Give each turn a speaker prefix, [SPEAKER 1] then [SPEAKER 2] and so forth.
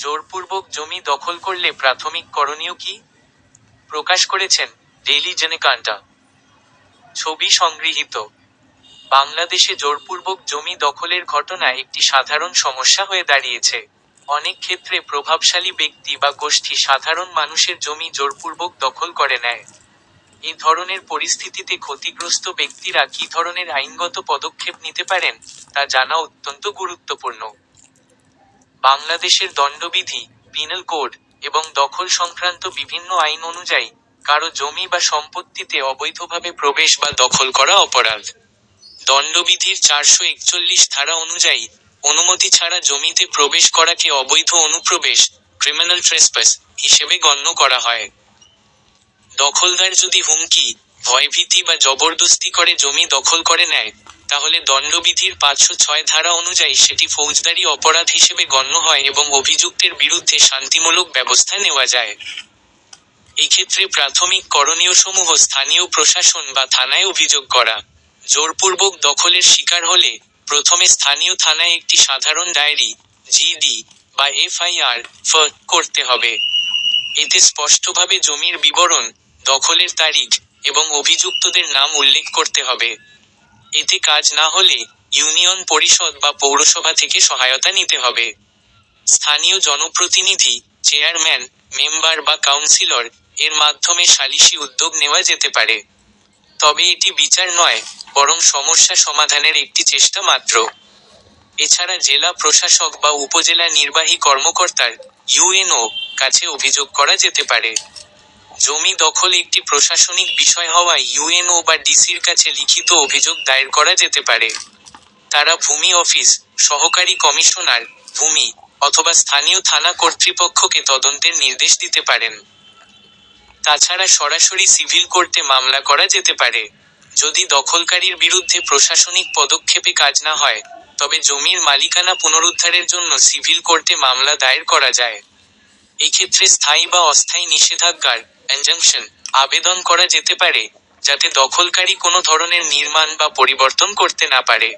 [SPEAKER 1] জোরপূর্বক জমি দখল করলে প্রাথমিক করণীয় কি? প্রকাশ করেছেন ডেইলি জেনেকান্টা। ছবি সংগৃহীত। বাংলাদেশে জোরপূর্বক জমি দখলের ঘটনা একটি সাধারণ সমস্যা হয়ে দাঁড়িয়েছে। অনেক ক্ষেত্রে প্রভাবশালী ব্যক্তি বা গোষ্ঠী সাধারণ মানুষের জমি জোরপূর্বক দখল করে নেয়। এ ধরনের পরিস্থিতিতে ক্ষতিগ্রস্ত ব্যক্তিরা কী ধরনের আইনগত পদক্ষেপ নিতে পারেন তা জানা অত্যন্ত গুরুত্বপূর্ণ। বাংলাদেশের দণ্ডবিধি পিনাল কোড এবং দখল সংক্রান্ত বিভিন্ন আইন অনুযায়ী কারও জমি বা সম্পত্তিতে অবৈধভাবে প্রবেশ বা দখল করা অপরাধ। দণ্ডবিধির চারশো একচল্লিশ ধারা অনুযায়ী অনুমতি ছাড়া জমিতে প্রবেশ করাকে অবৈধ অনুপ্রবেশ ক্রিমিনাল ট্রেসপাস হিসেবে গণ্য করা হয়। দখলদার যদি হুমকি, ভয়ভীতি বা জবরদস্তি করে জমি দখল করে নেয় তাহলে দণ্ডবিধির পাঁচশো ছয় ধারা অনুযায়ী সেটি ফৌজদারি অপরাধ হিসেবে গণ্য হয় এবং অভিযুক্তের বিরুদ্ধে শান্তিমূলক ব্যবস্থা নেওয়া যায়। এক্ষেত্রে প্রাথমিক করণীয় সমূহ স্থানীয় প্রশাসন বা থানায় অভিযোগ করা। জোরপূর্বক দখলের শিকার হলে প্রথমে স্থানীয় থানায় একটি সাধারণ ডায়েরি, জিডি বা এফআইআর ফ করতে হবে। এতে স্পষ্টভাবে জমির বিবরণ, দখলের তারিখ এবং অভিযুক্তদের নাম উল্লেখ করতে হবে। এতে কাজ না হলে ইউনিয়ন পরিষদ বা পৌরসভা থেকে সহায়তা নিতে হবে। স্থানীয় জনপ্রতিনিধি, চেয়ারম্যান, মেম্বার বা কাউন্সিলর এর মাধ্যমে সালিশি উদ্যোগ নেওয়া যেতে পারে। তবে এটি বিচার নয়, বরং সমস্যা সমাধানের একটি চেষ্টা মাত্র। এছাড়া জেলা প্রশাসক বা উপজেলা নির্বাহী কর্মকর্তার ইউএনও কাছে অভিযোগ করা যেতে পারে। জমি দখল একটি প্রশাসনিক বিষয় হওয়ায় ইউএনও বা ডিসির কাছে লিখিত অভিযোগ দায়ের করা যেতে পারে। তারা ভূমি অফিস, সহকারী কমিশনার, ভূমি অথবা স্থানীয় থানা কর্তৃপক্ষকে তদন্তের নির্দেশ দিতে পারেন। তাছাড়া সরাসরি সিভিল কোর্টে মামলা করা যেতে পারে। যদি দখলকারীর বিরুদ্ধে প্রশাসনিক পদক্ষেপে কাজ না হয়, তবে জমির মালিকানা পুনরুদ্ধারের জন্য সিভিল কোর্টে মামলা দায়ের করা যায়। এক্ষেত্রে স্থায়ী বা অস্থায়ী নিষেধাজ্ঞার ইনজাংশন আবেদন করা যেতে পারে যাতে দখলকারী কোনো ধরনের নির্মাণ বা পরিবর্তন করতে না পারে।